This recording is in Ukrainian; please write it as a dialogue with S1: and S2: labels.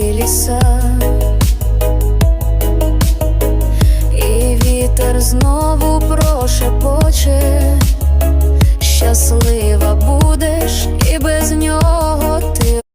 S1: Ele só